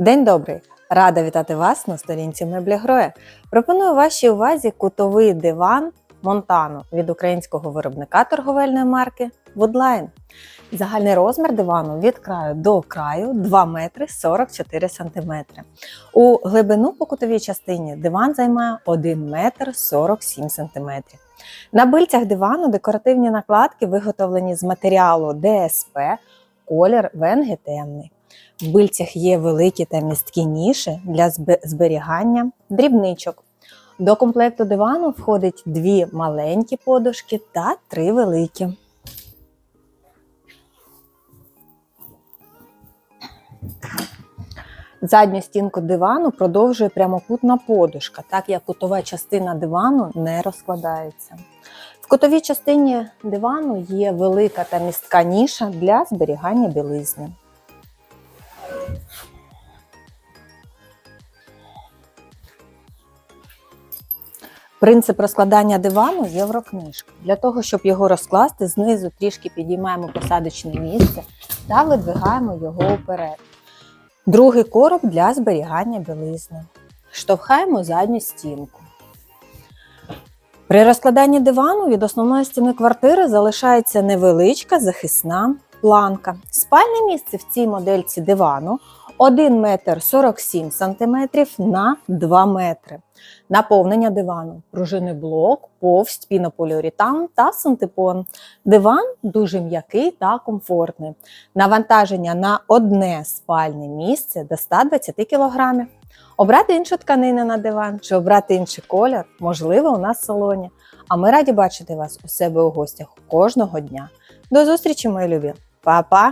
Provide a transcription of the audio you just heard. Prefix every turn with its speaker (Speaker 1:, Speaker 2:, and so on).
Speaker 1: День добрий! Рада вітати вас на сторінці Меблі Гроя. Пропоную вашій увазі кутовий диван Монтано від українського виробника торговельної марки Woodline. Загальний розмір дивану від краю до краю 2 метри 44 сантиметри. У глибину по кутовій частині диван займає 1 метр 47 сантиметрів. На бильцях дивану декоративні накладки виготовлені з матеріалу ДСП, колір венги темний. В бильцях є великі та місткі ніші для зберігання дрібничок. До комплекту дивану входить дві маленькі подушки та три великі. Задню стінку дивану продовжує прямокутна подушка, так як кутова частина дивану не розкладається. В кутовій частині дивану є велика та містка ніша для зберігання білизни. Принцип розкладання дивану єврокнижка. Для того, щоб його розкласти, знизу трішки підіймаємо посадочне місце та видвигаємо його вперед. Другий короб для зберігання білизни. Штовхаємо задню стінку. При розкладанні дивану від основної стіни квартири залишається невеличка захисна планка. Спальне місце в цій модельці дивану 1 метр 47 см на 2 метри. Наповнення дивану, пружинний блок, повсть, пінополіуретан та синтепон. Диван дуже м'який та комфортний. Навантаження на одне спальне місце до 120 кг. Обрати іншу тканину на диван чи обрати інший колір можливо у нас в салоні. А ми раді бачити вас у себе у гостях кожного дня. До зустрічі, мої любі! Па-па!